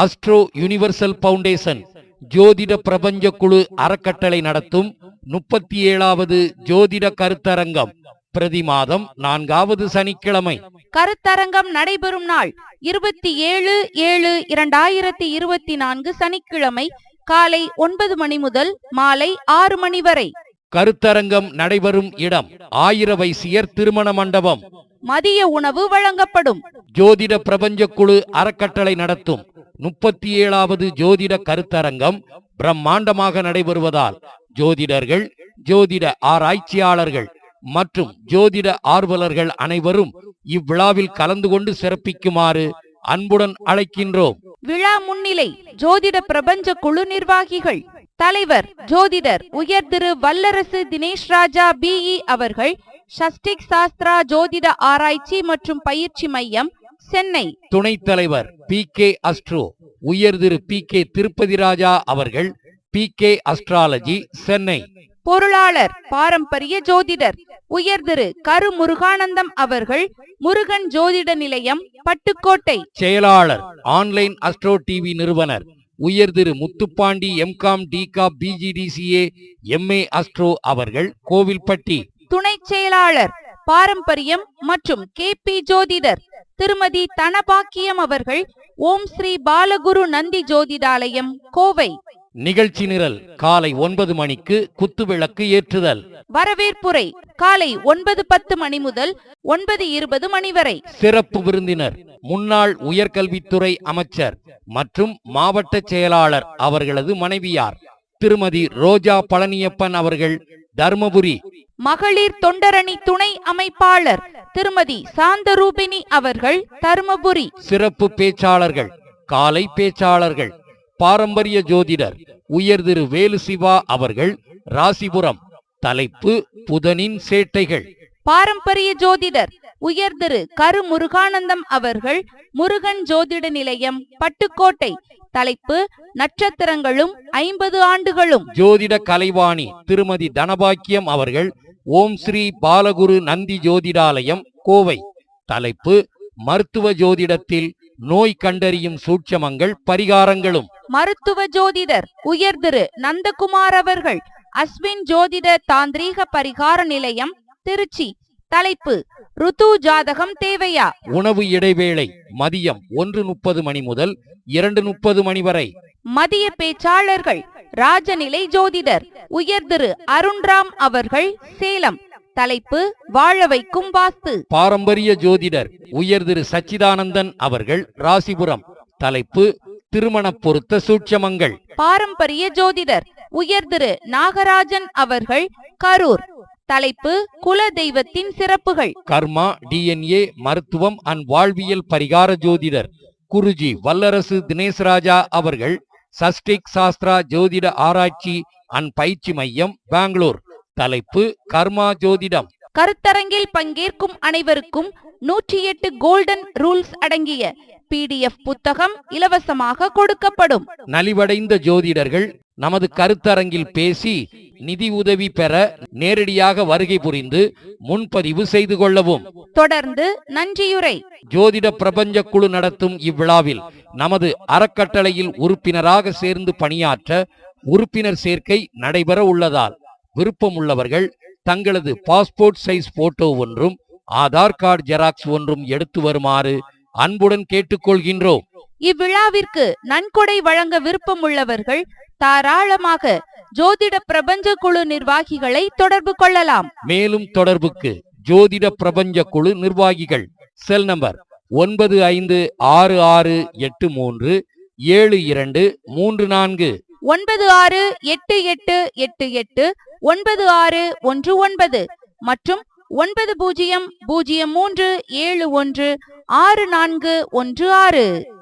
Astro universal foundation ஜோதிட பிரபஞ்ச குழு அறக்கட்டளை நடத்தும் முப்பத்தி ஏழாவது ஜோதிட கருத்தரங்கம். பிரதி மாதம் நான்காவது சனிக்கிழமை. கருத்தரங்கம் நடைபெறும் நாள் இருபத்தி ஏழு ஏழு இரண்டாயிரத்தி இருபத்தி நான்கு சனிக்கிழமை காலை ஒன்பது மணி முதல் மாலை ஆறு மணி வரை. கருத்தரங்கம் நடைபெறும் இடம் ஆயிர வைசியர் திருமண மண்டபம். மதிய உணவு வழங்கப்படும். ஜோதிட பிரபஞ்ச குழு அறக்கட்டளை நடத்தும். முப்பத்தி ஏழாவது ஜோதிட கருத்தரங்கம் பிரம்மாண்டமாக நடைபெறுவதால் ஜோதிடர்கள் ஜோதிட ஆராய்ச்சியாளர்கள் மற்றும் ஜோதிட ஆர்வலர்கள் அனைவரும் இவ்விழாவில் கலந்து கொண்டு சிறப்பிக்குமாறு அன்புடன் அழைக்கின்றோம். விழா முன்னிலை ஜோதிட பிரபஞ்ச குழு நிர்வாகிகள் தலைவர் ஜோதிடர் உயர் திரு வல்லரசு தினேஷ் ராஜா பிஇ அவர்கள் ஷஸ்டிக் சாஸ்திரா ஜோதிட ஆராய்ச்சி மற்றும் பயிற்சி மையம் சென்னை. துணைத் தலைவர் பி கே அஸ்ட்ரோ உயர் திரு பி கே திருப்பதி ராஜா அவர்கள் பி கே அஸ்ட்ராலஜி சென்னை. பொருளாளர் பாரம்பரிய ஜோதிடர் உயர் திரு கரு முருகானந்தம் அவர்கள் முருகன் ஜோதிட நிலையம் பட்டுக்கோட்டை. செயலாளர் ஆன்லைன் அஸ்ட்ரோ டிவி நிறுவனர் உயர் திரு முத்துப்பாண்டி எம்காம் டிகாப் பிஜிடிசிஏ எம்ஏ அஸ்ட்ரோ அவர்கள் கோவில்பட்டி. துணை செயலாளர் பாரம்பரியம் மற்றும் கே பி ஜோதிடர் திருமதி தனபாக்கியம் அவர்கள் ஓம் ஸ்ரீ பாலகுரு நந்தி ஜோதிடாலயம் கோவை. நிகழ்ச்சி நிரல் காலை ஒன்பது மணிக்கு குத்துவிளக்கு ஏற்றுதல். வரவேற்புரை காலை ஒன்பது பத்து மணி முதல் ஒன்பது இருபது மணி வரை. சிறப்பு விருந்தினர் முன்னாள் உயர்கல்வித்துறை அமைச்சர் மற்றும் மாவட்ட செயலாளர் அவர்களது மனைவியார் திருமதி ரோஜா பழனியப்பன் அவர்கள் தர்மபுரி மகளிர் தொண்டரணி துணை அமைப்பாளர் திருமதி சாந்தரூபிணி அவர்கள் தருமபுரி. சிறப்பு பேச்சாளர்கள் காலை பேச்சாளர்கள் பாரம்பரிய ஜோதிடர் உயர் திரு வேலு சிவா அவர்கள் ராசிபுரம் தலைப்பு புதனின் சேட்டைகள். பாரம்பரிய ஜோதிடர் உயர் திரு கரு முருகானந்தம் அவர்கள் முருகன் ஜோதிட நிலையம் பட்டுக்கோட்டை. தலைப்பு நட்சத்திரங்களும் ஐம்பது ஆண்டுகளும். ஜோதிட கலைவாணி திருமதி தனபாக்கியம் அவர்கள் ஓம் ஸ்ரீ பாலகுரு நந்தி ஜோதிடாலயம் கோவை. தலைப்பு மருத்துவ ஜோதிடத்தில் நோய் கண்டறியும் சூட்சமங்கள் பரிகாரங்களும். மருத்துவ ஜோதிடர் உயர் திரு நந்தகுமார் அவர்கள் அஸ்வின் ஜோதிட தாந்திரீக பரிகார நிலையம் திருச்சி. தலைப்பு ருத்து ஜாதகம் தேவையா? உணவு இடைவேளை மதியம் ஒன்று முப்பது மணி முதல் இரண்டு முப்பது மணி வரை. மதிய பேச்சாளர்கள் ராஜநிலை ஜோதிடர் உயர் திரு அருண்ராம் அவர்கள் சேலம். தலைப்பு வாழ வைக்கும் வாஸ்து. பாரம்பரிய ஜோதிடர் உயர் திரு சச்சிதானந்தன் அவர்கள் ராசிபுரம். தலைப்பு திருமண பொருத்த சூட்சமங்கள். பாரம்பரிய ஜோதிடர் உயர் திரு நாகராஜன் அவர்கள் கரூர். தலைப்பு குல தெய்வத்தின் சிறப்புகள். கர்மா டிஎன்ஏ மருத்துவம் அண்ட் வாழ்வியல் பரிகார ஜோதிடர் குருஜி வல்லரசு தினேஷ்ராஜா அவர்கள் சஸ்டிக் சாஸ்திரா ஜோதிட ஆராய்ச்சி அண்ட் பயிற்சி மையம் பெங்களூர். தலைப்பு கர்மா ஜோதிடம். கருத்தரங்கில் பங்கேற்கும் அனைவருக்கும் நூற்றி எட்டு கோல்டன் ரூல்ஸ் அடங்கிய பிடிஎஃப் புத்தகம் இலவசமாக கொடுக்கப்படும். நலிவடைந்த ஜோதிடர்கள் நமது கருத்தரங்கில் பேசி நிதி உதவி பெற நேரடியாக வருகை புரிந்து முன்பதிவு செய்து கொள்ளவும். தொடர்ந்து நன்றியுரை. ஜோதிட பிரபஞ்ச குழு நடத்தும் இவ்விழாவில் நமது அறக்கட்டளையில் உறுப்பினராக சேர்ந்து பணியாற்ற உறுப்பினர் சேர்க்கை நடைபெற உள்ளதால் விருப்பமுள்ளவர்கள் தங்களது பாஸ்போர்ட் சைஸ் போட்டோ ஒன்றும் ஆதார் கார்டு ஜெராக்ஸ் ஒன்றும் எடுத்து வருமாறு அன்புடன் கேட்டுக்கொள்கின்றோம். இவ்விழாவிற்கு நன்கொடை வழங்க விருப்பமுள்ளவர்கள் தாராளமாக ஜோதிட பிரபஞ்ச குழு நிர்வாகிகளை தொடர்பு கொள்ளலாம். மேலும் தொடர்புக்கு ஜோதிட பிரபஞ்ச குழு நிர்வாகிகள். செல் நம்பர் ஒன்பது ஐந்து ஆறு ஆறு எட்டு மூன்று ஏழு இரண்டு மூன்று நான்கு. ஒன்பது ஆறு எட்டு எட்டு எட்டு எட்டு ஒன்பது ஆறு ஒன்று ஒன்பது மற்றும் ஒன்பது பூஜ்ஜியம் பூஜ்ஜியம் மூன்று ஏழு ஒன்று ஆறு நான்கு ஒன்று ஆறு.